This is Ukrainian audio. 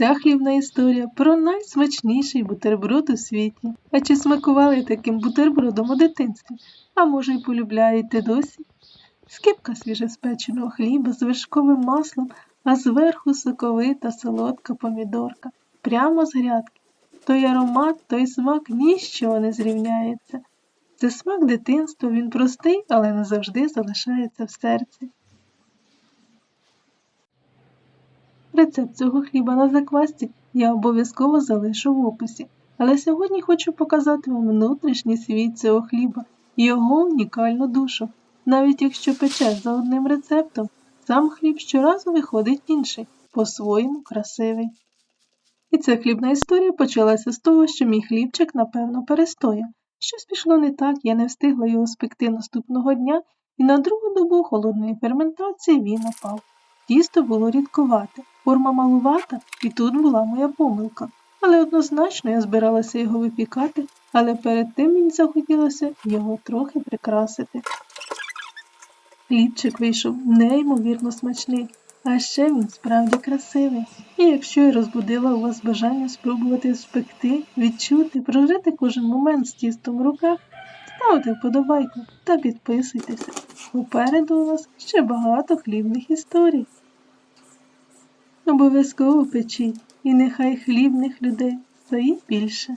Ця хлібна історія про найсмачніший бутерброд у світі. А чи смакували таким бутербродом у дитинстві? А може й полюбляєте досі? Скипка свіжеспеченого хліба з вершковим маслом, а зверху соковита солодка помідорка. Прямо з грядки. Той аромат, той смак ніщо не зрівняється. Це смак дитинства, він простий, але не завжди залишається в серці. Рецепт цього хліба на заквасці я обов'язково залишу в описі, але сьогодні хочу показати вам внутрішній світ цього хліба його унікальну душу. Навіть якщо печеш за одним рецептом, сам хліб щоразу виходить інший, по-своєму красивий. І ця хлібна історія почалася з того, що мій хлібчик, напевно, перестояв. Щось пішло не так, я не встигла його спекти наступного дня, і на другу добу холодної ферментації він опав. Тісто було рідковате, форма малувата, і тут була моя помилка. Але однозначно я збиралася його випікати, але перед тим мені захотілося його трохи прикрасити. Хлібчик вийшов неймовірно смачний, а ще він справді красивий. І якщо я розбудила у вас бажання спробувати спекти, відчути, прожити кожен момент з тістом в руках, ставте вподобайку та підписуйтеся. Попереду у нас ще багато хлібних історій. Обов'язково печіть, і нехай хлібних людей стає більше.